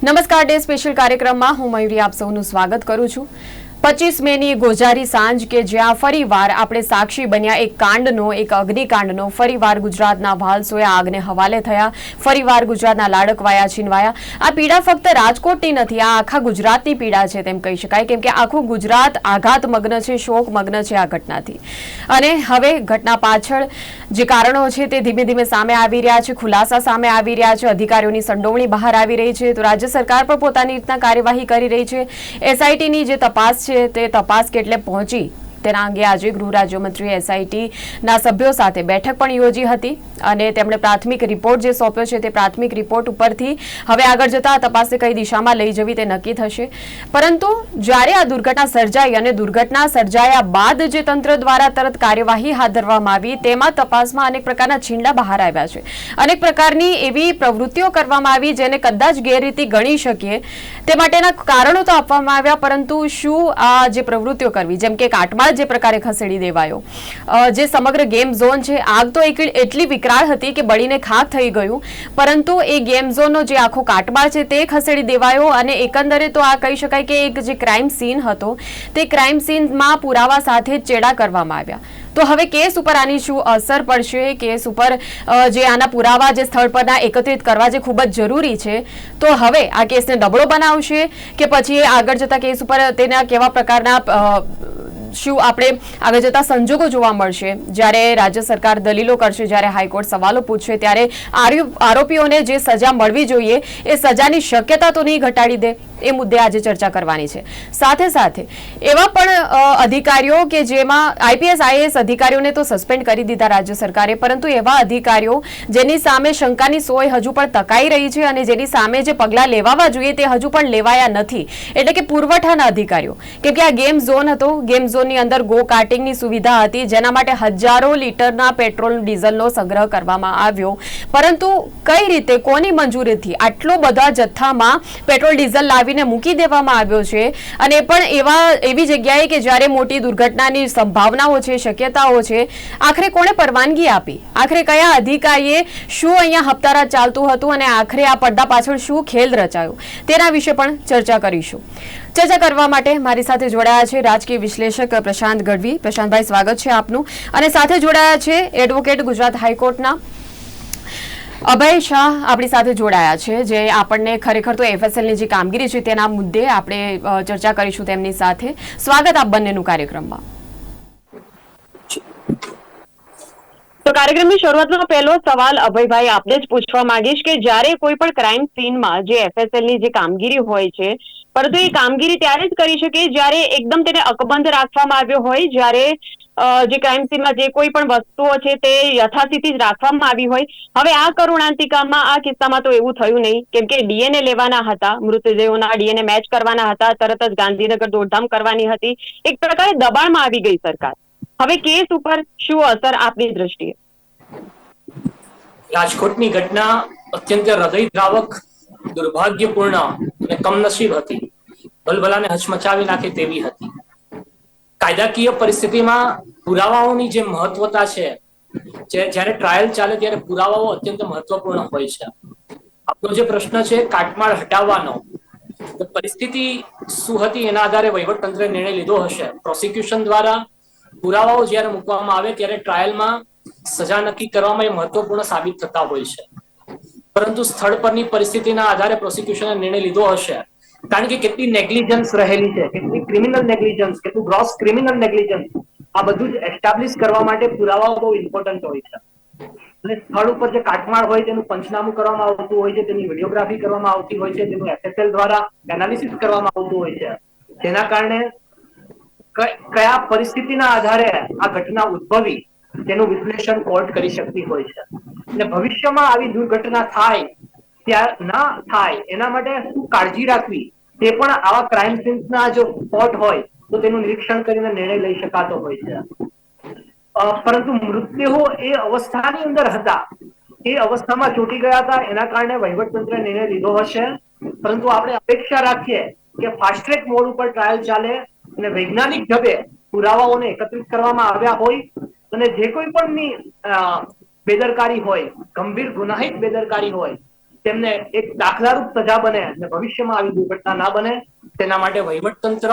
નમસ્કાર day special કાર્યક્રમમાં હું મયુરી આપ સૌનું સ્વાગત કરું છું. પચીસ મેની ગોજારી સાંજ કે જ્યાં ફરીવાર આપણે સાક્ષી બન્યા એક કાંડનો, એક અગ્નિકાંડનો. ફરીવાર ગુજરાતના વાલસોએ આગને હવાલે થયા. ફરીવાર ગુજરાતના લાડકવાયા છીનવાયા. આ પીડા ફક્ત રાજકોટની નથી, આ આખા ગુજરાતની પીડા છે તેમ કહી શકાય, કેમ કે આખું ગુજરાત આઘાતમગ્ન છે શોકમગ્ન છે આ ઘટનાથી. અને હવે ઘટના પાછળ જે કારણો છે તે ધીમે ધીમે સામે આવી રહ્યા છે, ખુલાસા સામે આવી રહ્યા છે, અધિકારીઓની સંડોવણી બહાર આવી રહી છે, તો રાજ્ય સરકાર પણ પોતાની રીતના કાર્યવાહી કરી રહી છે. એસઆઈટીની જે તપાસ છે તે તપાસ કેટલે પહોંચી? તેના અંગે આજે ગૃહ રાજ્યમંત્રીએ એસઆઈટીના સભ્યો સાથે બેઠક પણ યોજી હતી અને તેમણે પ્રાથમિક રિપોર્ટ જે સોંપ્યો છે તે પ્રાથમિક રિપોર્ટ ઉપરથી હવે આગળ જતા તપાસને કઈ દિશામાં લઈ જવી તે નક્કી થશે. પરંતુ જ્યારે આ દુર્ઘટના સર્જાઈ અને દુર્ઘટના સર્જાયા બાદ જે તંત્ર દ્વારા તરત કાર્યવાહી હાથ ધરવામાં આવી, તેમાં તપાસમાં અનેક પ્રકારના છીંડા બહાર આવ્યા છે. અનેક પ્રકારની એવી પ્રવૃત્તિઓ કરવામાં આવી જેને કદાચ ગેરરીતિ ગણી શકીએ. તે માટેના કારણો તો આપવામાં આવ્યા, પરંતુ શું આ જે પ્રવૃત્તિઓ કરવી? જેમ કે કાટમાળ જે પ્રકારે ખસેડી દેવાયો. જે સમગ્ર ગેમ ઝોન છે, આગ તો એટલી વિકરાળ હતી કે બળીને ખાક થઈ ગયું, પરંતુ એ ગેમ ઝોનનો જે આખો કાટમાળ છે, તે ખસેડી દેવાયો અને એકંદરે તો આ કહી શકાય કે એક જે ક્રાઇમ સીન હતો, તે ક્રાઇમ સીનમાં પુરાવા સાથે ચેડા કરવામાં આવ્યા. તો હવે કેસ ઉપર આની શું અસર પડશે? કેસ ઉપર જે આના પુરાવા જે સ્થળ પરના એકત્રિત કરવા જે ખૂબ જ જરૂરી છે, તો હવે આ કેસને ડબળો બનાવશે કે પછી આગળ જતા કેસ ઉપર તેના કેવા પ્રકારના શું આપણે આગળ જતા સંજોગો જોવા મળશે? જ્યારે રાજ્ય સરકાર દલીલો કરશે, જ્યારે હાઈકોર્ટ સવાલો પૂછશે, ત્યારે આરોપીઓને જે સજા મળવી જોઈએ, એ સજાની શક્યતા તો નહીં ઘટાડી દે? એ મુદ્દે આજે ચર્ચા કરવાની છે. સાથે સાથે એવા પણ અધિકારીઓ કે જેમાં આઈપીએસ, આઈએએસ અધિકારીઓને તો સસ્પેન્ડ કરી દીધા રાજ્ય સરકારે, પરંતુ એવા અધિકારીઓ જેની સામે શંકાની સોય હજુ પણ તકાઈ રહી છે અને જેની સામે જે પગલાં લેવાવા જોઈએ તે હજુ પણ લેવાયા નથી. એટલે કે પુરવઠાના અધિકારીઓ, કેમ કે આ ગેમ ઝોન હતો, ગેમ ઝોનની અંદર ગો કાર્ટિંગની સુવિધા હતી, જેના માટે હજારો લીટરના પેટ્રોલ, ડીઝલનો સંગ્રહ કરવામાં આવ્યો. પરંતુ કઈ રીતે, કોની મંજૂરીથી આટલો બધા જથ્થામાં પેટ્રોલ, ડીઝલ લાવીને મૂકી દેવામાં આવ્યો છે. અને પણ એવા, એવી જગ્યાએ કે જ્યારે મોટી દુર્ઘટનાની સંભાવનાઓ છે, શક્યતાઓ છે, આખરે કોણે પરવાનગી આપી? આખરે કયા અધિકારીએ શું અહીંયા હપ્તારા ચાલતું હતું અને આખરે આ પડદા પાછળ શું ખેલ રચાયો? તેના વિશે પણ ચર્ચા કરીશું. ચર્ચા કરવા માટે મારી સાથે જોડાયા છે રાજકીય વિશ્લેષક પ્રશાંત ગઢવી. પ્રશાંતભાઈ, સ્વાગત છે આપનું. અને સાથે જોડાયા છે એડવોકેટ ગુજરાત હાઈકોર્ટના અભય શાહ આપણી સાથે જોડાયા છે, જે આપણને ખરેખર તો એફએસએલની જે કામગીરી છે તેના મુદ્દે આપણે ચર્ચા કરીશું તેમની સાથે. સ્વાગત આપ બંનેનું કાર્યક્રમમાં. તો કાર્યક્રમની શરૂઆતમાં પહેલો સવાલ અભયભાઈ આપને જ પૂછવા માંગીશ કે જ્યારે કોઈ પણ ક્રાઇમ સીનમાં જે એફએસએલની જે કામગીરી હોય છે, પરંતુ એ કામગીરી ત્યારે જ કરી શકે જ્યારે એકદમ તેને અકબંધ રાખવામાં આવ્યો હોય, જ્યારે જે ક્રાઇમ જે કોઈ પણ વસ્તુઓ છે તે યથાસ્થિતિ જ રાખવામાં આવી હોય. હવે આ કરુણાંતિકામાં આ કિસ્સામાં તો એવું થયું નહીં. કેમ કે ડીએનએ લેવાના હતા, મૃતદેહોના ડીએનએ મેચ કરવાના હતા, તરત જ ગાંધીનગર દોડધામ કરવાની હતી. એક પ્રકારે દબાણમાં આવી ગઈ સરકાર. હવે કેસ ઉપર શું અસર આપની દ્રષ્ટિએ? રાજકોટની ઘટના અત્યંત હૃદયદ્રાવક દુર્ભાગ્યપૂર્ણ અને કમનસીબ હતી. ભલભલાને હચમચાવી નાખે તેવી હતી. કાયદાકીય પરિસ્થિતિમાં પુરાવાઓની જે મહત્વતા છે જ્યારે ટ્રાયલ ચાલે ત્યારે પુરાવાઓ અત્યંત મહત્વપૂર્ણ હોય છે. આપણો જે પ્રશ્ન છે કાટમાળ હટાવવાનો પરિસ્થિતિ શું હતી એના આધારે વહીવટ તંત્રે નિર્ણય લીધો હશે. પ્રોસિક્યુશન દ્વારા પુરાવાઓ જ્યારે મૂકવામાં આવે ત્યારે ટ્રાયલમાં સજા નક્કી કરવામાં એ મહત્વપૂર્ણ સાબિત થતા હોય છે. પરંતુ સ્થળ પરની પરિસ્થિતિના આધારે પ્રોસિક્યુશને નિર્ણય લીધો હશે. કારણ કે કેટલી નેગ્લિજન્સ રહેલી છે, કેટલી ક્રિમિનલ નેગ્લિજન્સ કેટલું ગ્રોસ ક્રિમિનલ નેગ્લિજન્સ આ બધું જ એસ્ટાબ્લિશ કરવા માટે પુરાવાઓ બહુ ઇમ્પોર્ટન્ટ હોય છે. અને સ્થળ ઉપર જે કાટમાળ હોય તેનું પંચનામું કરવામાં આવતું હોય છે, તેની વિડીયોગ્રાફી કરવામાં આવતી હોય છે, તેનું એફએસએલ દ્વારા એનાલિસિસ કરવામાં આવતું હોય છે. જેના કારણે કયા પરિસ્થિતિના આધારે આ ઘટના ઉદ્ભવી, તેનું વિશ્લેષણ કોર્ટ કરી શકતી હોય છે. અને ભવિષ્યમાં આવી દુર્ઘટના થાય ત્યાં ના થાય, એના માટે શું કાળજી રાખવી? તે પણ આવા ક્રાઇમ સીન્સના જો સ્પોટ હોય, તો તેનું નિરીક્ષણ કરીને નિર્ણય લઈ શકાતો હોય છે. પરંતુ મૃતદેહો એ અવસ્થાની અંદર હતા. એ અવસ્થામાં ચોંટી ગયા હતા, એના કારણે વહીવટતંત્રે નિર્ણય લીધો હશે. પરંતુ આપણે અપેક્ષા રાખીએ કે ફાસ્ટ ટ્રેક મોડ ઉપર ટ્રાયલ ચાલે અને વૈજ્ઞાનિક ઢબે પુરાવાઓને એકત્રિત કરવામાં આવ્યા હોય અને જે કોઈ પણ બેદરકારી હોય, ગંભીર ગુનાહિત બેદરકારી હોય તેમને એક દાખલારૂપ સજા બને અને ભવિષ્યમાં આવી દુર્ઘટના ના બને, તેના માટે વહીવટતંત્ર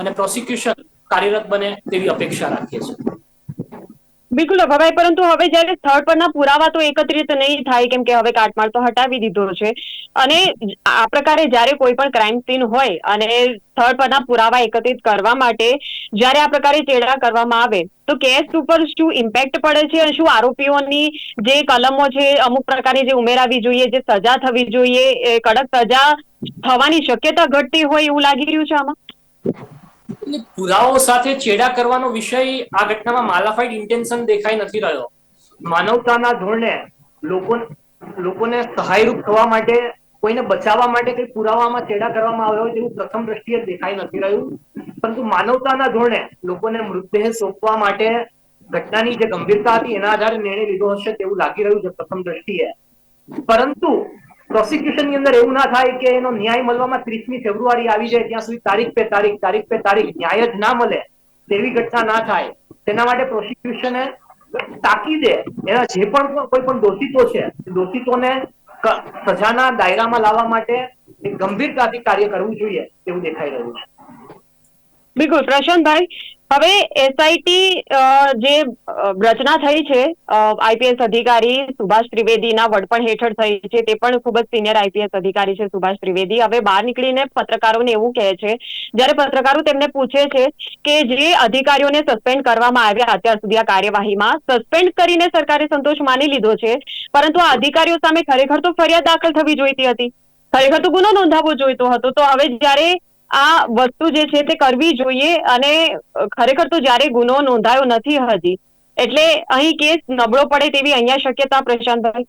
અને પ્રોસિક્યુશન કાર્યરત બને તેવી અપેક્ષા રાખીએ છીએ. બિલકુલ અભાભાઈ પરંતુ હવે જ્યારે સ્થળ પરના પુરાવા તો એકત્રિત નહીં થાય, કેમ કે હવે કાટમાળ તો હટાવી દીધો છે. અને આ પ્રકારે જ્યારે કોઈ પણ ક્રાઇમ સીન હોય અને સ્થળ પરના પુરાવા એકત્રિત કરવા માટે જ્યારે આ પ્રકારે ચેડા કરવામાં આવે, તો કેસ ઉપર શું ઇમ્પેક્ટ પડે છે અને શું આરોપીઓની જે કલમો છે, અમુક પ્રકારની જે ઉમેરાવી જોઈએ, જે સજા થવી જોઈએ કડક સજા થવાની શક્યતા ઘટતી હોય એવું લાગી રહ્યું છે આમાં? એટલે પુરાવો સાથે ચેડા કરવાનો વિષય આ ઘટનામાં માલાફાઇડ ઇન્ટેન્શન દેખાઈ નથી રહ્યો. માનવતાના ધોરણે લોકો લોકોને સહાયરૂપ થવા માટે, કોઈને બચાવવા માટે કઈ પુરાવામાં ચેડા કરવામાં આવ્યો હોય તેવું પ્રથમ દ્રષ્ટિએ દેખાઈ નથી રહ્યું. પરંતુ માનવતાના ધોરણે લોકોને મૃતદેહ સોંપવા માટે ઘટનાની જે ગંભીરતા હતી એના આધારે નિર્ણય લીધો હશે તેવું લાગી રહ્યું છે પ્રથમ દ્રષ્ટિએ. પરંતુ પ્રોસિક્યુશનની અંદર એવું ના થાય કે એનો ન્યાય મળવામાં ત્રીસમી ફેબ્રુઆરી આવી જાય, ત્યાં સુધી તારીખ પે તારીખ તારીખ પે તારીખ ન્યાય જ ના મળે, તેવી ઘટના ના થાય. તેના માટે પ્રોસિક્યુશને તાકીદે એના જે પણ કોઈ પણ દોષિતો છે દોષિતોને સજાના દાયરામાં લાવવા માટે ગંભીરતાથી કાર્ય કરવું જોઈએ, એવું દેખાઈ રહ્યું છે. બિલકુલ. પ્રશાંતભાઈ હવે એસઆઈટી જે રચના થઈ છે આઈપીએસ અધિકારી સુભાષ ત્રિવેદીના વડપણ હેઠળ થઈ છે, તે પણ ખૂબ જ સિનિયર આઈપીએસ અધિકારી છે સુભાષ ત્રિવેદી. હવે બહાર નીકળીને પત્રકારોને એવું કહે છે, જ્યારે પત્રકારો તેમને પૂછે છે કે જે અધિકારીઓને સસ્પેન્ડ કરવામાં આવ્યા અત્યાર સુધી આ કાર્યવાહીમાં સસ્પેન્ડ કરીને સરકારે સંતોષ માની લીધો છે, પરંતુ આ અધિકારીઓ સામે ખરેખર તો ફરિયાદ દાખલ થવી જોઈતી હતી. ખરેખર તો ગુનો નોંધાવવો જોઈતો હતો. તો હવે જ્યારે આ વસ્તુ જે છે તે કરવી જોઈએ અને ખરેખર તો જ્યારે ગુનો નોંધાયો નથી હજી. એટલે અહીં કેસ નબળો પડે તેવી અહીંયા શક્યતા પ્રશાંતભાઈ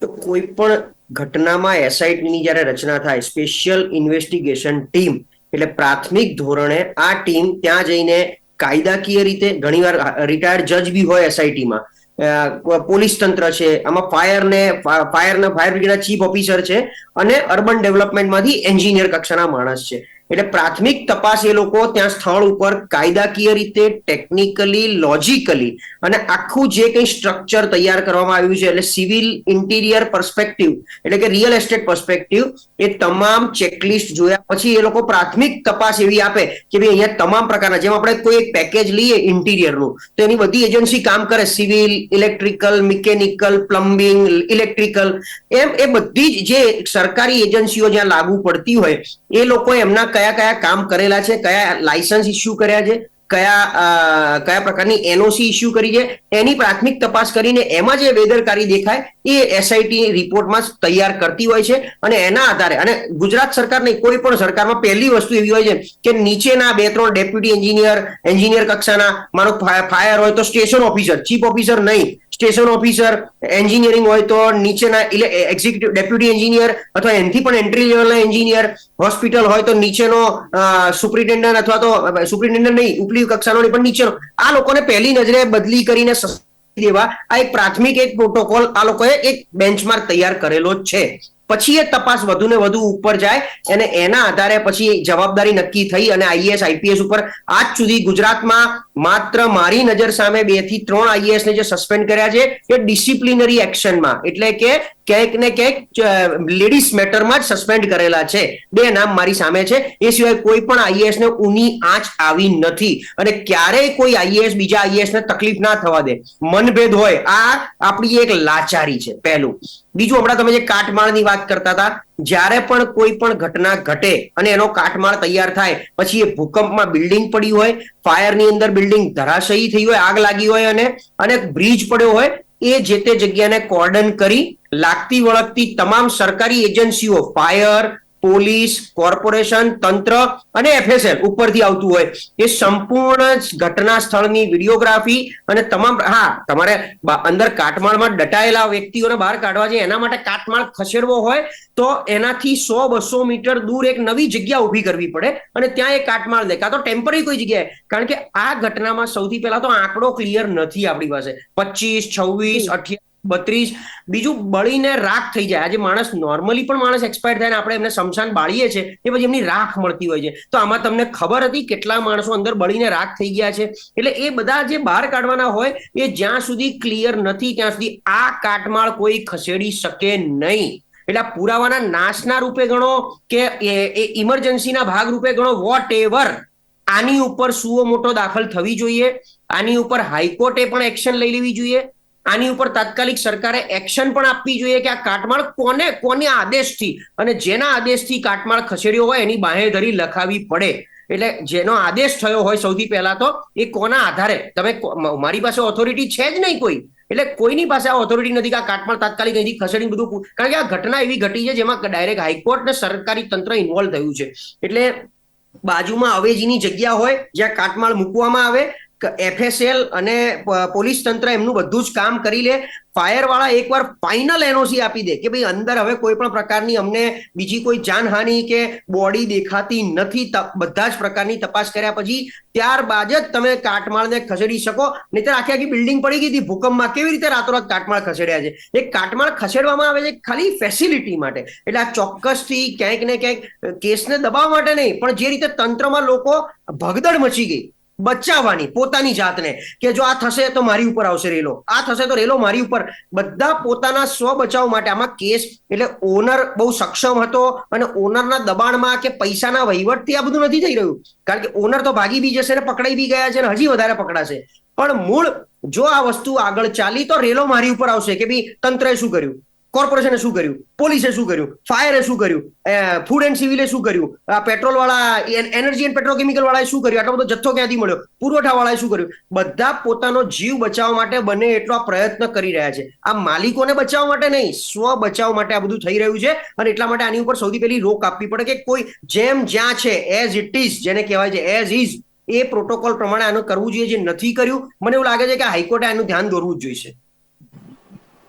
તો કોઈ પણ ઘટનામાં એસઆઈટીની જ્યારે રચના થાય, સ્પેશિયલ ઇન્વેસ્ટિગેશન ટીમ, એટલે પ્રાથમિક ધોરણે આ ટીમ ત્યાં જઈને કાયદાકીય રીતે, ઘણીવાર રિટાયર્ડ જજ બી હોય એસઆઈટીમાં પોલીસ તંત્ર છે, આમાં ફાયર ને ફાયર ફાયર બ્રિગેડના ચીફ ઓફિસર છે, અને અર્બન ડેવલપમેન્ટમાંથી એન્જિનિયર કક્ષાના માણસ છે. એટલે પ્રાથમિક તપાસ એ લોકો ત્યાં સ્થળ ઉપર કાયદાકીય રીતે ટેકનિકલી લોજિકલી અને આખું જે કંઈ સ્ટ્રક્ચર તૈયાર કરવામાં આવ્યું છે, એટલે સિવિલ ઇન્ટિરિયર પર્સપેક્ટિવ એટલે કે રિયલ એસ્ટેટ પર્સપેક્ટિવ એ તમામ ચેકલિસ્ટ જોયા પછી એ લોકો પ્રાથમિક તપાસ એવી આપે કે ભાઈ અહીંયા તમામ પ્રકારના, જેમ આપણે કોઈ એક પેકેજ લઈએ ઇન્ટિરિયરનું તો એની બધી એજન્સી કામ કરે civil electrical mechanical plumbing electrical એમ એ બધી જ જે સરકારી એજન્સીઓ જ્યાં લાગુ પડતી હોય, એ લોકો એમના કયા કયા કામ કરેલા છે, કયા લાયસન્સ ઇસ્યુ કર્યા છે, કયા કયા પ્રકારની એનઓસી ઇસ્યુ કરી છે, એની પ્રાથમિક તપાસ કરીને એમાં જે વેદરકારી દેખાય એ એસઆઈટી રિપોર્ટમાં તૈયાર કરતી હોય છે અને એના આધારે અને ગુજરાત સરકાર નહીં કોઈ પણ સરકારમાં પહેલી વસ્તુ એવી હોય છે કે નીચેના બે ત્રણ ડેપ્યુટી એન્જિનિયર એન્જિનિયર કક્ષાના, મારો ફાયર હોય તો સ્ટેશન ઓફિસર, ચીફ ઓફિસર નહીં. સ્ટેશન ઓફિસર, એન્જિનિયરિંગ હોય તો નીચેના એક્ઝિક્યુટિવ ડેપ્યુટી એન્જિનિયર અથવા એનથી પણ એન્ટ્રી લેવલના એન્જિનિયર હોસ્પિટલ હોય તો નીચેનો સુપ્રિન્ટેન્ડન્ટ અથવા તો સુપ્રિન્ટેન્ડન્ટ નહીં, ઉપલી કક્ષાનો પણ નીચેનો. આ લોકોને પહેલી નજરે બદલી કરીને દેવા આ એક પ્રાથમિક એક પ્રોટોકોલ આ લોકોએ એક બેન્ચમાર્ક તૈયાર કરેલો છે. પછી એ તપાસ વધુ ને વધુ ઉપર જાય અને એના આધારે પછી જવાબદારી નક્કી થઈ અને આઈએએસ આઈપીએસ ઉપર આજ સુધી ગુજરાતમાં માત્ર મારી નજર સામે બેથી ત્રણ આઈએએસ ને જે સસ્પેન્ડ કર્યા છે, એ ડિસિપ્લિનરી એક્શનમાં એટલે કે ક્યાંક ને ક્યાંક લેડીઝ મેટરમાં જ સસ્પેન્ડ કરેલા છે. બે નામ મારી સામે છે. એ સિવાય કોઈ પણ આઈએએસ ને ઊની આંચ આવી નથી. અને ક્યારેય કોઈ આઈએએસ બીજા આઈએએસ ને તકલીફ ના થવા દે. મનભેદ હોય. આ આપણી એક લાચારી છે, પહેલું. બીજું, હમણાં તમે જે કાટમાળની વાત કરતા હતા જ્યારે પણ કોઈ પણ ઘટના ઘટે અને એનો કાટમાળ તૈયાર થાય, પછી એ ભૂકંપમાં બિલ્ડિંગ પડી હોય, ફાયરની અંદર બિલ્ડિંગ ધરાશયી થઈ હોય, આગ લાગી હોય અને અને બ્રિજ પડ્યો હોય, એ જે તે જગ્યાને કોર્ડન કરી લાગતી વળગતી તમામ સરકારી એજન્સીઓ, ફાયર પોલીસ, કોર્પોરેશન, તંત્ર અને એફએસએલ ઉપરથી આવતું હોય. એ સંપૂર્ણ ઘટના સ્થળની વિડીયોગ્રાફી અને તમામ, હા, તમારે અંદર કાટમાળમાં દટાયેલા વ્યક્તિઓને બહાર કાઢવા છે, એના માટે કાટમાળ ખસેડવો હોય, તો એનાથી સો બસો મીટર દૂર એક નવી જગ્યા ઊભી કરવી પડે અને ત્યાં એ કાટમાળ દે. કાં તો ટેમ્પરરી કોઈ જગ્યાએ. કારણ કે આ ઘટનામાં સૌથી પહેલા તો આંકડો ક્લિયર નથી આપણી પાસે. પચીસ, છવ્વીસ, અઠ્યાવીસ બત્રીસ. બીજું બળીને રાખ થઈ જાય. આજે માણસ નોર્મલી પણ માણસ એક્સપાયર થાય ને આપણે એમને શમશાન બાળીએ છીએ, એ પછી એમની રાખ મળતી હોય છે. તો આમાં તમને ખબર હતી કેટલા માણસો અંદર બળીને રાખ થઈ ગયા છે? એટલે એ બધા જે બહાર કાઢવાના હોય, એ જ્યાં સુધી ક્લિયર નથી, ત્યાં સુધી આ કાટમાળ કોઈ ખસેડી શકે નહીં. એટલે પુરાવાના નાશના રૂપે ગણો કે એ ઇમરજન્સીના ભાગ રૂપે ગણો વોટ એવર આની ઉપર સુઓ મોટો દાખલ થવી જોઈએ. આની ઉપર હાઈકોર્ટે પણ એક્શન લઈ લેવી જોઈએ. આની ઉપર તાત્કાલિક સરકારે એક્શન પણ આપવી જોઈએ કે આ કાટમાળ કોને કોને આદેશથી અને જેના આદેશથી કાટમાળ ખસેડ્યો હોય એની બાહેધરી લખાવી પડે. એટલે જેનો આદેશ થયો હોય સૌથી પહેલા તો એ કોના આધારે? તમે મારી પાસે ઓથોરિટી છે જ નહીં કોઈ. એટલે કોઈની પાસે આ ઓથોરિટી નથી કે આ કાટમાળ તાત્કાલિક અહીંથી ખસેડીને બધું કારણ કે આ ઘટના એવી ઘટી છે જેમાં ડાયરેક્ટ હાઈકોર્ટ ને સરકારી તંત્ર ઇન્વોલ્વ થયું છે. એટલે બાજુમાં અવેજીની જગ્યા હોય જ્યાં કાટમાળ મૂકવામાં આવે એફએસએલ અને પોલીસ તંત્ર એમનું બધું જ કામ કરી લે. ફાયરવાળા એકવાર ફાઇનલ એનઓસી આપી દે કે ભાઈ અંદર હવે કોઈ પણ પ્રકારની અમને બીજી કોઈ જાનહાનિ કે બોડી દેખાતી નથી બધા જ પ્રકારની તપાસ કર્યા પછી ત્યારબાદ જ તમે કાટમાળને ખસેડી શકો. નહીતર આખી આખી બિલ્ડિંગ પડી ગઈ હતી ભૂકંપમાં. કેવી રીતે રાતોરાત કાટમાળ ખસેડ્યા છે? એ કાટમાળ ખસેડવામાં આવે છે ખાલી ફેસિલિટી માટે. એટલે આ ચોક્કસથી ક્યાંક ને ક્યાંક કેસને દબાવવા માટે નહીં, પણ જે રીતે તંત્રમાં લોકો ભગદડ મચી ગઈ. બચાવવાની પોતાની જાતને કે જો આ થશે તો મારી ઉપર આવશે રેલો. આ થશે તો રેલો મારી ઉપર. બધા પોતાના સ્વ બચાવ માટે આમાં કેસ એટલે ઓનર બહુ સક્ષમ હતો અને ઓનરના દબાણમાં કે પૈસાના વહીવટથી આ બધું નથી થઈ રહ્યું. કારણ કે ઓનર તો ભાગી બી જશે ને પકડાઈ બી ગયા છે ને હજી વધારે પકડાશે. પણ મૂળ જો આ વસ્તુ આગળ ચાલી તો રેલો મારી ઉપર આવશે કે ભાઈ તંત્રએ શું કર્યું? કોર્પોરેશને શું કર્યું? પોલીસે શું કર્યું? ફાયરે શું કર્યું? ફૂડ એન્ડ સિવિલે શું કર્યું? પેટ્રોલ વાળા એનર્જી એન્ડ પેટ્રોકેમિકલ વાળાએ શું કર્યું? આટલો બધો જથ્થો ક્યાંથી મળ્યો? પુરવઠા વાળાએ શું કર્યું? બધા પોતાનો જીવ બચાવવા માટે બને એટલો પ્રયત્ન કરી રહ્યા છે. આ માલિકોને બચાવવા માટે નહીં, સ્વ બચાવ માટે આ બધું થઈ રહ્યું છે અને એટલા માટે આની ઉપર સૌથી પહેલી રોક આપવી પડે કે કોઈ જેમ જ્યાં છે એઝ ઇટ ઇઝ જેને કહેવાય છે એઝ ઇઝ એ પ્રોટોકોલ પ્રમાણે આનું કરવું જોઈએ, જે નથી કર્યું. મને એવું લાગે છે કે હાઈકોર્ટે આનું ધ્યાન દોરવું જ જોઈશે.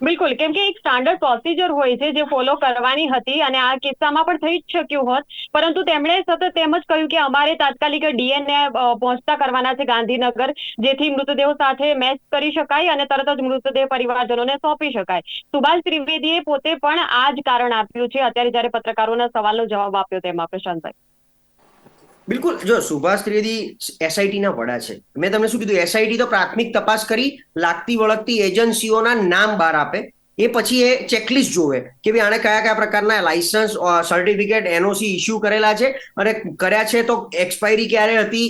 બિલકુલ. કેમ કે એક સ્ટાન્ડર્ડ પ્રોસિજર હોય છે જે ફોલો કરવાની હતી અને આ કિસ્સામાં પણ થઈ જ શક્યું હોત. પરંતુ તેમણે સતત તેમ જ કહ્યું કે અમારે તાત્કાલિક ડીએનએ પહોંચતા કરવાના છે ગાંધીનગર, જેથી મૃતદેહો સાથે મેચ કરી શકાય અને તરત જ મૃતદેહ પરિવારજનોને સોંપી શકાય. સુભાષ ત્રિવેદીએ પોતે પણ આ જ કારણ આપ્યું છે. અત્યારે જ્યારે પત્રકારોના સવાલનો જવાબ આપ્યો તેમાં પ્રશાંતભાઈ. બિલકુલ, જો સુભાષ ત્રિવેદી એસઆઈટી ના વડા છે. મેં તમને શું કીધું? એસઆઈટી તો પ્રાથમિક તપાસ કરી, લાગતી વળગતી એજન્સીઓના નામ બહાર આપે. એ પછી એ ચેકલિસ્ટ જોવે કે ભાઈ આણે કયા કયા પ્રકારના લાયસન્સ સર્ટિફિકેટ એનઓસી ઇસ્યુ કરેલા છે અને કર્યા છે તો એક્સપાયરી ક્યારે હતી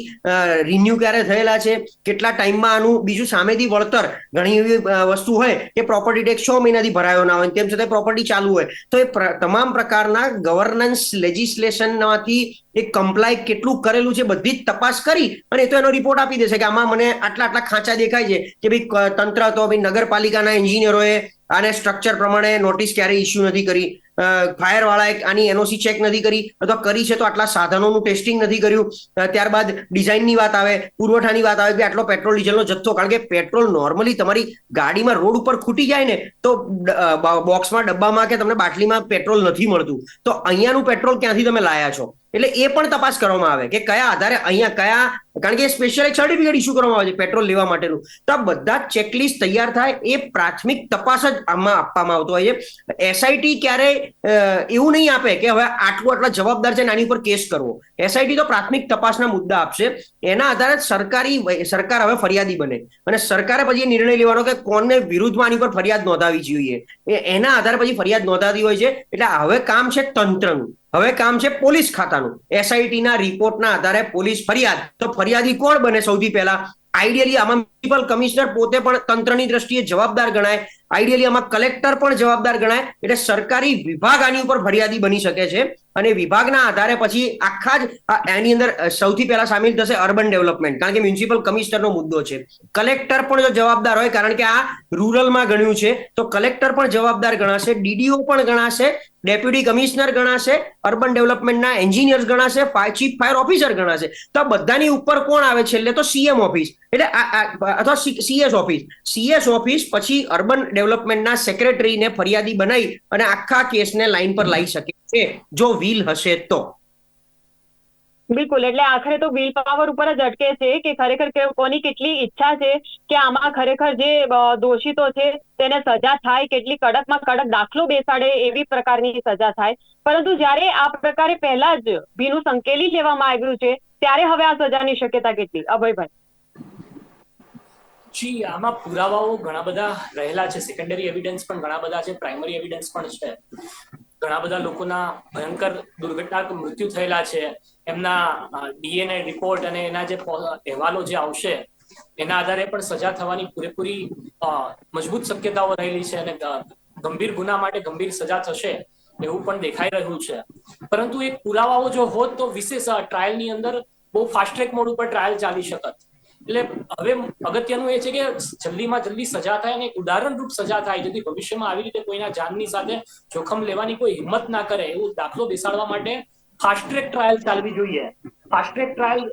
રિન્યુ ક્યારે થયેલા છે, કેટલા ટાઈમમાં આનું બીજું સામેથી વળતર ઘણી એવી વસ્તુ હોય કે પ્રોપર્ટી ટેક્સ છ મહિનાથી ભરાયો ના હોય, તેમ છતાં પ્રોપર્ટી ચાલુ હોય. તો એ તમામ પ્રકારના ગવર્નન્સ લેજિસ્લેશનમાંથી એ કમ્પ્લાય કેટલું કરેલું છે બધી જ તપાસ કરી અને એ તો એનો રિપોર્ટ આપી દેશે કે આમાં મને આટલા આટલા ખાંચા દેખાય છે કે ભાઈ તંત્ર તો ભાઈ નગરપાલિકાના એન્જિનિયરોએ આને સ્ટ્રક્ચર પ્રમાણે નોટિસ ક્યારેય ઇસ્યુ નથી કરી. ફાયર વાળાએ આની એનઓસી ચેક નથી કરી અથવા કરી છે તો આટલા સાધનોનું ટેસ્ટિંગ નથી કર્યું. ત્યારબાદ ડિઝાઇનની વાત આવે, પુરવઠાની વાત આવે કે આટલો પેટ્રોલ ડીઝલનો જથ્થો, કારણ કે પેટ્રોલ નોર્મલી તમારી ગાડીમાં રોડ ઉપર ખૂટી જાય ને તો બોક્સમાં ડબ્બામાં કે તમને બાટલીમાં પેટ્રોલ નથી મળતું. તો અહીંયાનું પેટ્રોલ ક્યાંથી તમે લાયા છો? એટલે એ પણ તપાસ કરવામાં આવે કે કયા આધારે અહીંયા કયા, કારણ કે સ્પેશિયલ સર્ટિફિકેટ ઇસ્યુ કરવામાં આવે છે પેટ્રોલ લેવા માટેનું. તો આ બધા ચેકલિસ્ટ તૈયાર થાય, એ પ્રાથમિક તપાસ જ આમાં આપવામાં આવતો હોય છે. એસઆઈટી ક્યારે એવું નહીં આપે કે હવે આટલું આટલા જવાબદાર છે આની ઉપર કેસ કરવો. એસઆઈટી તો પ્રાથમિક તપાસના મુદ્દા આપશે. એના આધારે સરકારી, સરકાર હવે ફરિયાદી બને. અને સરકારે પછી નિર્ણય લેવાનો કે કોને વિરુદ્ધમાં આની પર ફરિયાદ નોંધાવી જોઈએ. એના આધારે પછી ફરિયાદ નોંધાતી હોય છે. એટલે હવે કામ છે તંત્રનું. હવે કામ છે પોલીસ ખાતાનું. એસઆઈટી ના રિપોર્ટના આધારે પોલીસ ફરિયાદ. તો ફરિયાદી કોણ બને સૌથી પહેલા? આઈડિયલી આમાં મ્યુનિસિપલ કમિશનર પોતે પણ તંત્રની દ્રષ્ટિએ જવાબદાર ગણાય. આઈડિયલી આમાં કલેક્ટર પણ જવાબદાર ગણાય. એટલે સરકારી વિભાગ આની ઉપર ફરિયાદી બની શકે છે. અને વિભાગના આધારે પછી આખા જ એની અંદર સૌથી પહેલા સામેલ થશે અર્બન ડેવલપમેન્ટ. કારણ કે મ્યુનિસિપલ કમિશનરનો મુદ્દો છે. કલેક્ટર પણ જો જવાબદાર હોય, કારણ કે આ રૂરલમાં ગણ્યું છે, તો કલેક્ટર પણ જવાબદાર ગણાશે, ડીડીઓ પણ ગણાશે, ડેપ્યુટી કમિશનર ગણાશે, અર્બન ડેવલપમેન્ટના એન્જિનિયર્સ ગણાશે ચીફ ફાયર ઓફિસર ગણાશે. તો આ બધાની ઉપર કોણ આવે છે એટલે તો સીએમ ઓફિસ. એટલે અથવા સીએસ ઓફિસ. સીએસ ઓફિસ પછી અર્બન ડેવલપમેન્ટના સેક્રેટરીને ફરિયાદી બનાવી અને આખા કેસને લાઈન પર લાવી શકે. છે જો વ્હીલ હશે તો? બિલકુલ એટલે આખરે તો વિલ પાવર ઉપર જ અટકે છે કે ખરેખર કે કોની કેટલી ઈચ્છા છે કે આમાં ખરેખર જે દોષિતો છે તેને સજા થાય કેટલી કડકમાં કડક દાખલો બેસાડે એવી પ્રકારની સજા થાય. પરંતુ જ્યારે આ પ્રકારે પહેલા જ ભીનું સંકેલી લેવામાં આવ્યું છે ત્યારે હવે આ સજાની શક્યતા કેટલી? અભયભાઈ. જી આમાં પુરાવાઓ ઘણા બધા રહેલા છે. સેકન્ડરી એવિડન્સ પણ ઘણા બધા છે. પ્રાઇમરી એવિડન્સ પણ છે. ઘણા બધા લોકોના ભયંકર દુર્ઘટના મૃત્યુ થયેલા છે. એમના ડીએનએ રિપોર્ટ અને એના જે અહેવાલો જે આવશે, એના આધારે પણ સજા થવાની પૂરેપૂરી મજબૂત શક્યતાઓ રહેલી છે અને ગંભીર ગુના માટે ગંભીર સજા થશે એવું પણ દેખાઈ રહ્યું છે. પરંતુ એક પુરાવાઓ જો હોત તો વિશેષ ટ્રાયલની અંદર બહુ ફાસ્ટ ટ્રેક મોડ ઉપર ટ્રાયલ ચાલી શકત. એટલે હવે અગત્યનું એ છે કે જલ્દીમાં જલ્દી સજા થાય અને એક ઉદાહરણરૂપ સજા થાય, જેથી ભવિષ્યમાં આવી રીતે કોઈના જાનની સાથે જોખમ લેવાની કોઈ હિંમત ના કરે, એવું દાખલો બેસાડવા માટે ફાસ્ટ ટ્રેક ટ્રાયલ ચાલવી જોઈએ. ફાસ્ટ ટ્રેક ટ્રાયલ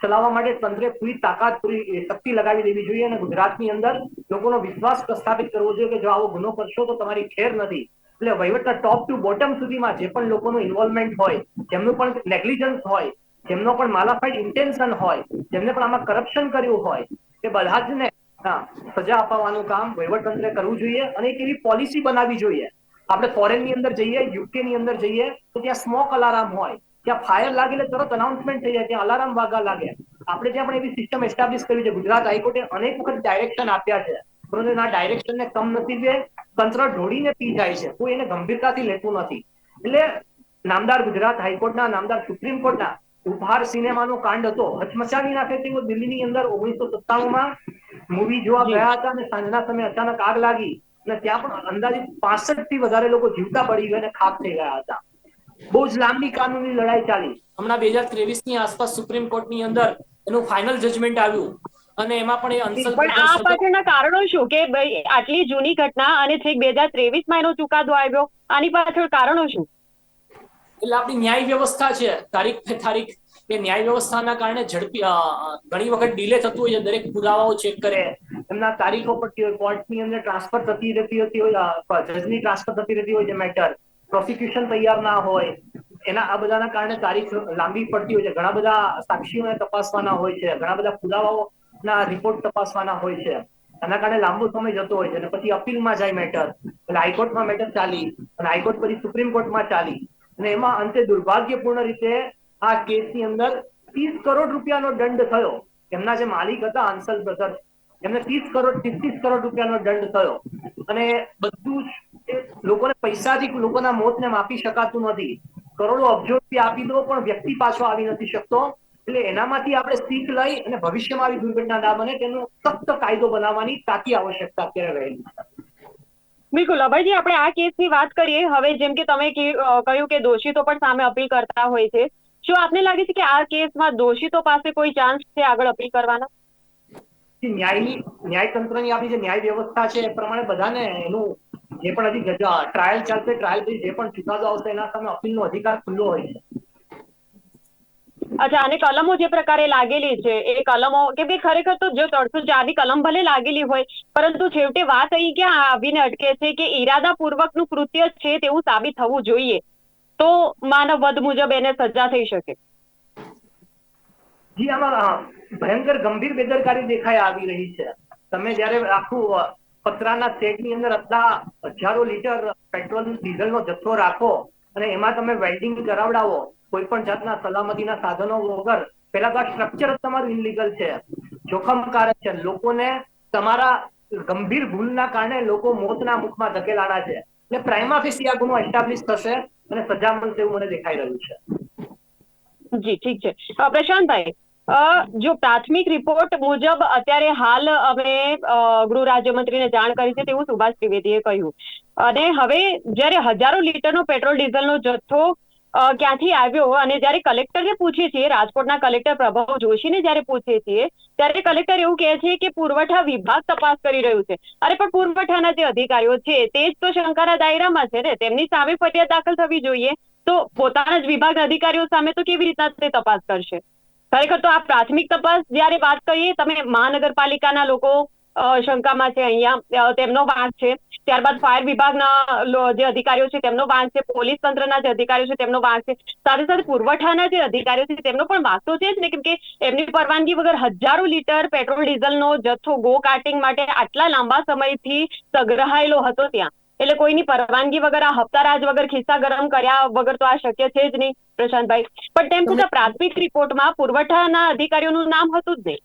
ચલાવવા માટે તંત્રે પૂરી તાકાત, પૂરી શક્તિ લગાવી દેવી જોઈએ અને ગુજરાતની અંદર લોકોનો વિશ્વાસ પ્રસ્થાપિત કરવો જોઈએ કે જો આવો ગુનો કરશો તો તમારી ખેર નથી. એટલે વહીવટના ટોપ ટુ બોટમ સુધીમાં જે પણ લોકોનું ઇન્વોલ્વમેન્ટ હોય, જેમનું પણ નેગ્લિજન્સ હોય જેમનો પણ માલાફાઈડ ઇન્ટેન્શન હોય, જેમને પણ આમાં કરપ્શન કર્યું હોય, એ બધા જ ને સજા અપાવવાનું કામ વહીવટતંત્રે કરવું જોઈએ અને એક એવી પોલિસી બનાવવી જોઈએ. આપણે ફોરેનની અંદર જઈએ યુકે ની અંદર જઈએ, તો ત્યાં સ્મોક અલાર્મ હોય, ત્યાં ફાયર લાગે એટલે તરત અનાઉન્સમેન્ટ થઈ જાય, ત્યાં અલાર્મ વાગા લાગે. આપણે ત્યાં પણ એવી સિસ્ટમ એસ્ટાબ્લિશ કરી છે. ગુજરાત હાઈકોર્ટે અનેક વખત ડાયરેક્શન આપ્યા છે, પરંતુ એના ડાયરેક્શનને જે તંત્ર ઢોળીને પી જાય છે. કોઈ એને ગંભીરતાથી લેતું નથી. એટલે નામદાર ગુજરાત હાઈકોર્ટના, નામદાર સુપ્રીમ કોર્ટના ઉપહાર સિનેમાનો કાંડ હતો. હચમચાવી નાખે તેવો દિલ્હીની અંદર ઓગણીસો સત્તાણું મૂવી જોવા ગયા હતા અને સાંજના સમયે અચાનક આગ લાગી અને ત્યાં પણ અંદાજે પાસઠથી વધારે લોકો જીવતા પડી ગયા અને ખાક થઈ ગયા હતા. બહુ જ લાંબી કાનૂની લડાઈ ચાલી. હમણાં બે હજાર ત્રેવીસની આસપાસ સુપ્રીમ કોર્ટની અંદર એનું ફાઇનલ જજમેન્ટ આવ્યું. અને એમાં પણ એ અંસલ પણ આ પાછળના કારણો શું? કે ભાઈ આટલી જૂની ઘટના અને છેક બે હજાર ત્રેવીસમાં એનો ચુકાદો આવ્યો. આની પાછળ કારણો શું? એટલે આપણી ન્યાય વ્યવસ્થા છે. તારીખ પે તારીખ એ ન્યાય વ્યવસ્થાના કારણે ઝડપી ઘણી વખત ડીલે થતું હોય છે. દરેક પુરાવાઓ ચેક કરે. એમના તારીખો પડતી હોય કોર્ટની અંદર ટ્રાન્સફર થતી રહેતી હતી હોય જજની ટ્રાન્સફર થતી રહેતી હોય છે મેટર પ્રોસિક્યુશન તૈયાર ના હોય. એના, આ બધાના કારણે તારીખ લાંબી પડતી હોય છે. ઘણા બધા સાક્ષીઓને તપાસવાના હોય છે. ઘણા બધા પુરાવાઓના રિપોર્ટ તપાસવાના હોય છે. એના કારણે લાંબો સમય જતો હોય છે. અને પછી અપીલમાં જાય મેટર એટલે હાઈકોર્ટમાં મેટર ચાલી. અને હાઈકોર્ટ પછી સુપ્રીમ કોર્ટમાં ચાલી. અને એમાં અંતે દુર્ભાગ્યપૂર્ણ રીતે આ કેસની અંદર ત્રીસ કરોડ રૂપિયાનો દંડ થયો. એમના જે માલિક હતા આંસલ બ્રધર્સ એમને ત્રીસ કરોડ ત્રીસ કરોડ રૂપિયાનો દંડ થયો. અને બધું જ લોકોને પૈસાથી લોકોના મોતને માપી શકાતું નથી. કરોડો અબજો રૂપિયા આપી દો, પણ વ્યક્તિ પાછો આવી નથી શકતો. એટલે એનામાંથી આપણે શીખ લઈ અને ભવિષ્યમાં આવી દુર્ઘટના ના બને તેનો સખ્ત કાયદો બનાવવાની તાકી આવશ્યકતા અત્યારે રહેલી. છે બિલકુલ, અભયજી, આપણે આ કેસની વાત કરીએ. હવે જેમ કે તમે કહ્યું કે દોષિતો પણ સામે અપીલ કરતા હોય છે. શું આપને લાગે છે કે આ કેસમાં દોષિતો પાસે કોઈ ચાન્સ છે આગળ અપીલ કરવાના? ન્યાયની ન્યાયતંત્રની આપણી જે ન્યાય વ્યવસ્થા છે એ પ્રમાણે બધાને એનું જે પણ હજી ટ્રાયલ ચાલશે ટ્રાયલ પછી જે પણ ચુકાદો આવશે એના સામે અપીલનો અધિકાર ખુલ્લો હોય છે. અચ્છા, અને કલમો જે પ્રકારે લાગેલી છે, એ કલમો કે ખરેખર તો જો ત્રણસો ચારની કલમ ભલે લાગેલી હોય, પરંતુ છેવટે વાત અહીં ક્યાં આવીને અટકે છે કે ઈરાદાપૂર્વકનું કૃત્ય છે તેવું સાબિત થવું જોઈએ. તો માનવ વધ મુજબ એને સજા થઈ શકે. જી, આમાં ભયંકર ગંભીર બેદરકારી દેખાઈ આવી રહી છે. તમે જયારે આખું પતરાના સેટની અંદર આટલા હજારો લીટર પેટ્રોલ, ડીઝલનો જથ્થો રાખો અને એમાં તમે વેલ્ડિંગ કરાવડાવો કોઈ પણ જાતના સલામતીના સાધનો વગર પેલા તો આ સ્ટ્રક્ચર તમારું ઇનલીગલ છે. જોખમકારક છે. લોકોને તમારા ગંભીર ભૂલના કારણે લોકો મોતના મુખમાં ધકેલાણા છે. એટલે પ્રાઇમા ફેસી આ ગુનો એસ્ટાબ્લિશ થશે અને સજા મળશે એવું મને દેખાઈ રહ્યું છે. જી, ઠીક છે. પ્રશાંતભાઈ જો પ્રાથમિક રિપોર્ટ મુજબ અત્યારે હાલ અમે ગૃહ રાજ્યમંત્રીને જાણ કરી છે તેવું સુભાષ ત્રિવેદીએ કહ્યું. અને હવે જ્યારે હજારો લીટરનો પેટ્રોલ, ડીઝલનો જથ્થો ક્યાંથી આવ્યો અને જ્યારે કલેક્ટરને પૂછીએ છીએ, રાજકોટના કલેક્ટર પ્રભાવ જોશીને જ્યારે પૂછીએ છીએ, ત્યારે કલેક્ટર એવું કહે છે કે પુરવઠા વિભાગ તપાસ કરી રહ્યું છે. અરે, પણ પુરવઠાના જે અધિકારીઓ છે, તે જ તો શંકાના દાયરામાં છે ને? તેમની સામે ફરિયાદ દાખલ થવી જોઈએ. તો પોતાના જ વિભાગ અધિકારીઓ સામે તો કેવી રીતના તે તપાસ કરશે? ખરેખર તો આ પ્રાથમિક તપાસ જ્યારે વાત કરીએ, તમે મહાનગરપાલિકાના લોકો શંકામાં છે અહીંયા. તેમનો વાંક છે. ત્યારબાદ ફાયર વિભાગના જે અધિકારીઓ છે તેમનો વાંક છે. પોલીસ તંત્રના જે અધિકારીઓ છે તેમનો વાંક છે. સાથે સાથે પુરવઠાના જે અધિકારીઓ છે તેમનો પણ વાંક તો છે જ ને કેમ કે એમની પરવાનગી વગર હજારો લીટર પેટ્રોલ ડીઝલનો જથ્થો ગો કાર્ટિંગ માટે આટલા લાંબા સમયથી સંગ્રહાયેલો હતો ત્યાં. એટલે કોઈની પરવાનગી વગર આ હપ્તારાજ વગર ખિસ્સા ગરમ કર્યા વગર તો આ શક્ય છે જ નહીં પ્રશાંતભાઈ. પણ તેમ છતાં પ્રાથમિક રિપોર્ટમાં પુરવઠાના અધિકારીઓનું નામ હતું જ નહીં.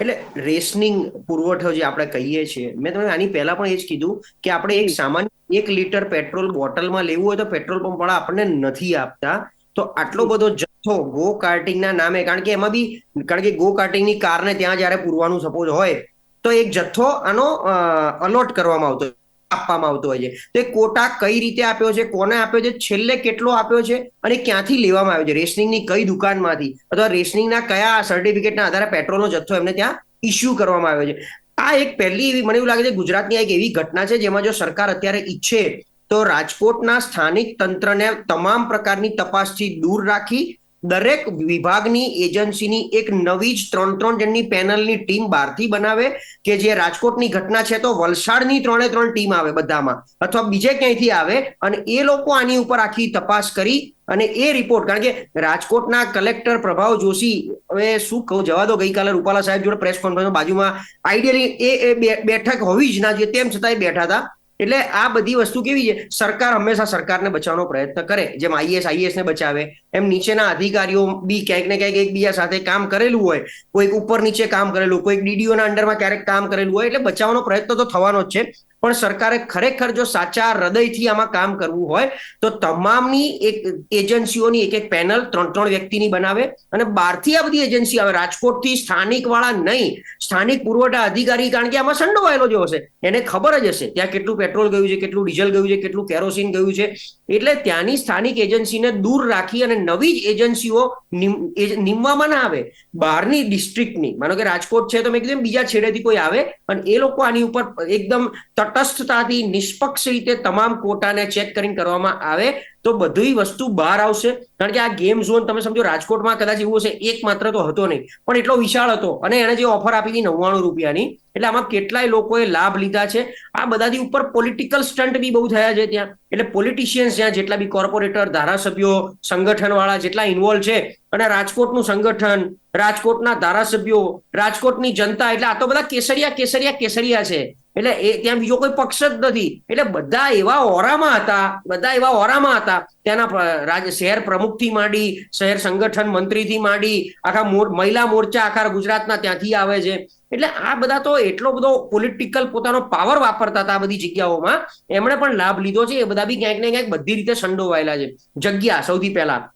એટલે રેશનિંગ પુરવઠો જે આપણે કહીએ છીએ, મેં તમને આની પહેલા પણ એ જ કીધું કે આપણે એક સામાન્ય એક લીટર પેટ્રોલ બોટલમાં લેવું હોય તો પેટ્રોલ પંપ વાળા આપણને નથી આપતા. તો આટલો બધો જથ્થો ગો કાર્ટિંગના નામે, કારણ કે એમાં બી, કારણ કે ગો કાર્ટિંગની કારને ત્યાં જ્યારે પૂરવાનું સપોઝ હોય, તો એક જથ્થો આનો અલોટ કરવામાં આવતો આપવામાં આવતો હોય છે. તો એ કોટા કઈ રીતે આપ્યો છે? કોને આપ્યો છે? છેલ્લે કેટલો આપ્યો છે? અને ક્યાંથી લેવામાં આવ્યો છે? રેશનિંગની કઈ દુકાનમાંથી? અથવા રેશનિંગના કયા સર્ટિફિકેટના આધારે પેટ્રોલનો જથ્થો એમને ત્યાં ઇસ્યુ કરવામાં આવ્યો છે? આ એક પહેલી એવી, મને એવું લાગે છે, ગુજરાતની એક એવી ઘટના છે, જેમાં જો સરકાર અત્યારે ઈચ્છે તો રાજકોટના સ્થાનિક તંત્રને તમામ પ્રકારની તપાસથી દૂર રાખી દરેક વિભાગની એજન્સીની એક નવી જ ત્રણ ત્રણ જણની પેનલની ટીમ બહારથી બનાવે કે જે રાજકોટની ઘટના છે તો વલસાડની ત્રણે ત્રણ ટીમ આવે બધામાં, અથવા બીજે ક્યાંયથી આવે અને એ લોકો આની ઉપર આખી તપાસ કરી અને એ રિપોર્ટ કારણ કે રાજકોટના કલેક્ટર પ્રભાવ જોશી, હવે શું કહું, જવા દો ગઈકાલે રૂપાલા સાહેબ જોડે પ્રેસ કોન્ફરન્સ બાજુમાં આઈડિયલી એ બેઠક હોવી જ ના જોઈએ, તેમ છતાં એ બેઠા હતા. એટલે આ બધી વસ્તુ કેવી છે? સરકાર હંમેશા સરકારને બચાવવાનો પ્રયત્ન કરે. જેમ આઈએસ આઈએસ ને બચાવે. એમ નીચેના અધિકારીઓ બી ક્યાંક ને ક્યાંક એકબીજા સાથે કામ કરેલું હોય. કોઈક ઉપર નીચે કામ કરેલું કોઈક ડીડીઓના અંડરમાં ક્યારેક કામ કરેલું હોય. એટલે બચાવવાનો પ્રયત્ન તો થવાનો જ છે. પણ સરકારે ખરેખર જો સાચા હૃદયથી આમાં કામ કરવું હોય, તો તમામની એક એજન્સીઓની એક એક પેનલ ત્રણ ત્રણ વ્યક્તિની બનાવે અને બહારથી આ બધી એજન્સી આવે. રાજકોટથી સ્થાનિક વાળા નહીં, સ્થાનિક પુરવઠા અધિકારી, કારણ કે આમાં સંડોવાયેલો જો હશે એને ખબર જ હશે ત્યાં કેટલું પેટ્રોલ ગયું છે, કેટલું ડીઝલ ગયું છે, કેટલું કેરોસીન ગયું છે. એટલે ત્યાંની સ્થાનિક એજન્સીને દૂર રાખી અને નવી જ એજન્સીઓ નીમવામાં ના આવે. બહારની ડિસ્ટ્રિક્ટની, માનો કે રાજકોટ છે તો મેં કીધું બીજા છેડેથી કોઈ આવે અને એ લોકો આની ઉપર એકદમ તટસ્થતાથી નિષ્પક્ષ રીતે તમામ કોટાને ચેક કરીને કરવામાં આવે તો બધી વસ્તુ બહાર આવશે. કારણ કે આ ગેમ ઝોન તમે સમજો રાજકોટમાં કદાચ એવું હશે એક માત્ર તો હતો નહીં. પણ એટલો વિશાળ હતો અને એને જે ઓફર આપી હતી નવ્વાણું રૂપિયાની, એટલે આમાં કેટલાય લોકોએ લાભ લીધા છે. આ બધાથી ઉપર પોલિટિકલ સ્ટન્ટ બી બહુ થયા છે ત્યાં. એટલે પોલિટિશિયન્સ જ્યાં જેટલા બી કોર્પોરેટર ધારાસભ્યો સંગઠન વાળા જેટલા ઇન્વોલ્વ છે અને રાજકોટનું સંગઠન, રાજકોટના ધારાસભ્યો, રાજકોટની જનતા, એટલે આ તો બધા કેસરિયા કેસરિયા કેસરિયા છે. એટલે એ ત્યાં બીજો કોઈ પક્ષ જ નથી. એટલે બધા એવા ઓરામાં હતા, બધા એવા ઓરામાં હતા. ત્યાંના રાજ્ય રાજ, શહેર પ્રમુખથી માંડી, શહેર સંગઠન મંત્રીથી માંડી, આખા મહિલા મોરચા આખા ગુજરાતના ત્યાંથી આવે છે. એટલે આ બધા તો એટલો બધો પોલિટિકલ પોતાનો પાવર વાપરતા હતા આ બધી જગ્યાઓમાં. એમણે પણ લાભ લીધો છે. એ બધા બી ક્યાંક ને ક્યાંક બધી રીતે સંડોવાયેલા છે. જગ્યા સૌથી પહેલા.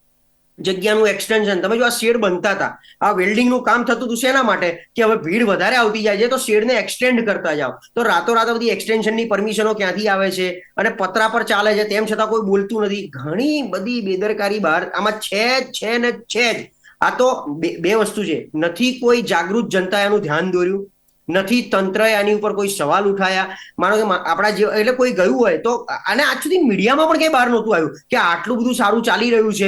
જગ્યાનું એક્સટેન્શન તમે જો આ શેડ બનતા હતા, આ વેલ્ડિંગનું કામ થતું હતું શેના માટે? કે હવે ભીડ વધારે આવતી જાય છે, તો શેડને એક્સટેન્ડ કરતા જાઓ. તો રાતોરાત બધી એક્સટેન્શનની પરમિશનો ક્યાંથી આવે છે? અને પતરા પર ચાલે છે, તેમ છતાં કોઈ બોલતું નથી. ઘણી બધી બેદરકારી બહાર, આમાં છે જ, છે ને છે જ. આ તો બે વસ્તુ છે. નથી કોઈ જાગૃત જનતા એનું ધ્યાન દોર્યું. નથી, તંત્રએ આની ઉપર કોઈ સવાલ ઉઠાયા. માનો કે આપણા જે એટલે કોઈ ગયું હોય તો અને આજ સુધી મીડિયામાં પણ કઈ બહાર નહોતું આવ્યું કે આટલું બધું સારું ચાલી રહ્યું છે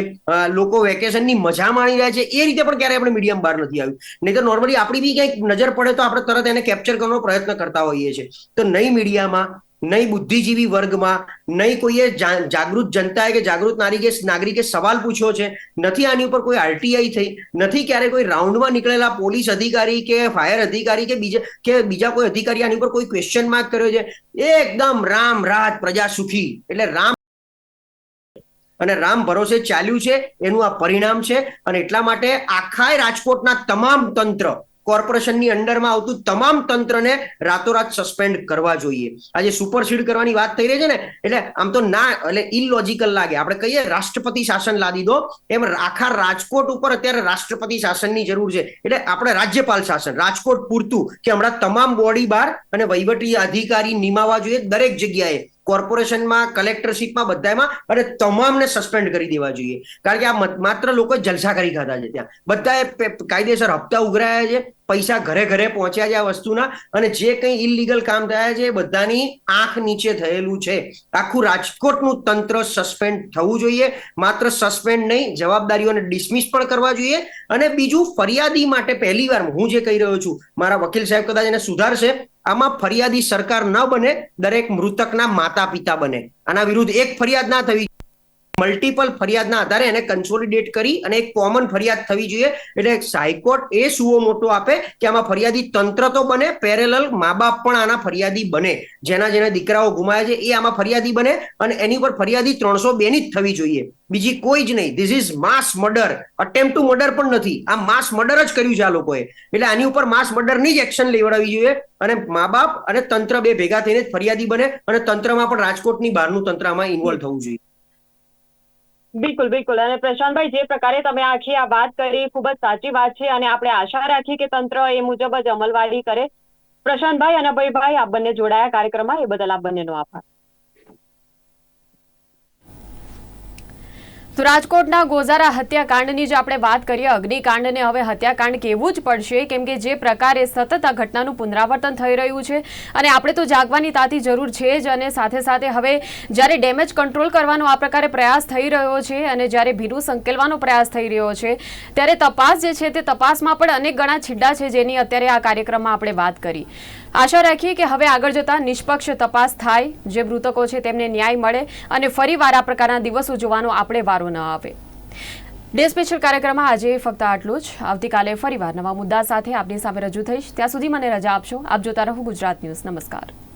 લોકો વેકેશનની મજા માણી રહ્યા છે, એ રીતે પણ ક્યારેય આપણે મીડિયામાં બહાર નથી આવ્યું. નહીં તો નોર્મલી આપણી બી કંઈક નજર પડે તો આપણે તરત એને કેપ્ચર કરવાનો પ્રયત્ન કરતા હોઈએ છીએ. તો નહીં મીડિયામાં નહીં બુદ્ધિજીવી વર્ગમાં, નહીં કોઈએ જાગૃત જનતાએ કે જાગૃત નાગરિકે નાગરિકે સવાલ પૂછ્યો છે, નથી આની ઉપર કોઈ આરટીઆઈ થઈ, નથી ક્યારે કોઈ રાઉન્ડમાં નીકળેલા પોલીસ અધિકારી કે ફાયર અધિકારી કે બીજા કે બીજા કોઈ અધિકારી આની ઉપર કોઈ ક્વેશ્ચન માર્ક કર્યો છે. એકદમ રામ રાજ પ્રજા સુખી, એટલે રામ અને રામ ભરોસે ચાલ્યું છે, એનું આ પરિણામ છે, અને એટલા માટે આખા રાજકોટના તમામ તંત્ર કોર્પોરેશનની અંડરમાં આવતું તમામ તંત્રને રાતોરાત સસ્પેન્ડ કરવા જોઈએ. આજે સુપરસીડ કરવાની વાત થઈ રહી છે ને, એટલે આમ તો ના, એટલે ઇલોજિકલ લાગે. આપણે કહીએ રાષ્ટ્રપતિ શાસન લાદી દો, એમ આખા રાજકોટ ઉપર અત્યારે રાષ્ટ્રપતિ શાસનની જરૂર છે. એટલે આપણે રાજ્યપાલ શાસન, રાજકોટ પૂરતું કે હમણાં તમામ બોડી બાર અને વહીવટી અધિકારી નિમાવા જોઈએ દરેક જગ્યાએ. કોર્પોરેશનમાં કલેક્ટરશીપમાં બધામાં, અને તમામને સસ્પેન્ડ કરી દેવા જોઈએ. કારણ કે આ માત્ર લોકો જલસા કરી ખાધા છે ત્યાં. બધાએ કાયદેસર હપ્તા ઉઘરાયા છે. પૈસા ઘરે ઘરે પહોંચ્યા છે આ વસ્તુના અને જે કંઈ ઇલીગલ કામ થયા છે એ બધાની આંખ નીચે થયેલું છે. આખું રાજકોટનું તંત્ર સસ્પેન્ડ થવું જોઈએ. માત્ર સસ્પેન્ડ નહીં, જવાબદારીઓને ડિસમિસ પણ કરવા જોઈએ. અને બીજું, ફરિયાદી માટે પહેલી વાર હું જે કહી રહ્યો છું, મારા વકીલ સાહેબ કદાચ એને સુધારશે, આમાં ફરિયાદી સરકાર ન બને, દરેક મૃતકના માતા પિતા બને. આના વિરુદ્ધ એક ફરિયાદ ના થવી મલ્ટિપલ ફરિયાદના આધારે એને કન્સોલિડેટ કરી અને એક કોમન ફરિયાદ થવી જોઈએ. એટલે હાઈકોર્ટ એ સુઓ મોટો આપે કે આમાં ફરિયાદી તંત્ર તો બને પેરેલલ મા બાપ પણ આના ફરિયાદી બને. જેના જેના દીકરાઓ ગુમાયા છે, એ આમાં ફરિયાદી બને અને એની ઉપર ફરિયાદી ત્રણસો બે ની જ થવી જોઈએ. બીજી કોઈ જ નહીં. This is mass murder attempt to murder પણ નથી. આ માસ મર્ડર જ કર્યું છે આ લોકોએ. એટલે આની ઉપર માસ મર્ડરની જ એક્શન લેવડાવી જોઈએ અને મા બાપ અને તંત્ર બે ભેગા થઈને જ ફરિયાદી બને અને તંત્રમાં પણ રાજકોટની બહારનું તંત્રમાં ઇન્વોલ્વ થવું જોઈએ. બિલકુલ બિલકુલ. અને પ્રશાંતભાઈ, જે પ્રકારે તમે આખી આ વાત કરી, ખૂબ જ સાચી વાત છે અને આપણે આશા રાખીએ કે તંત્ર એ મુજબ જ અમલવારી કરે. પ્રશાંતભાઈ અને અભયભાઈ, આપ બંને જોડાયા કાર્યક્રમમાં. એ બદલ આપ બંનેનો આભાર. તો રાજકોટના ગોઝારા હત્યાકાંડની જે આપણે વાત કરીએ, અગ્નિકાંડને હવે હત્યાકાંડ કહેવું જ પડશે, કેમ કે જે પ્રકારે સતત આ ઘટનાનું પુનરાવર્તન થઈ રહ્યું છે અને આપણે તો જાગવાની તાતી જરૂર છે જ અને સાથે સાથે હવે જ્યારે ડેમેજ કંટ્રોલ કરવાનો આ પ્રકારે પ્રયાસ થઈ રહ્યો છે અને જ્યારે ભીનું સંકેલવાનો પ્રયાસ થઈ રહ્યો છે, ત્યારે તપાસ જે છે તે તપાસમાં પણ અનેક ગણા છિદ્દા છે જેની અત્યારે આ કાર્યક્રમમાં આપણે વાત કરી. આશા રાખીએ કે હવે આગળ જતા નિષ્પક્ષ તપાસ થાય, જે મૃતકો છે તેમને ન્યાય મળે અને ફરીવાર આ પ્રકારના દિવસો જોવાનો આપણે વારો ન આવે. ડે સ્પેશિયલ કાર્યક્રમમાં આજે ફક્ત આટલું જ. આવતીકાલે ફરીવાર નવા મુદ્દા સાથે આપની સામે રજૂ થઈશ. ત્યાં સુધી મને રજા આપશો. આપ જોતા રહો ગુજરાત ન્યૂઝ. નમસ્કાર.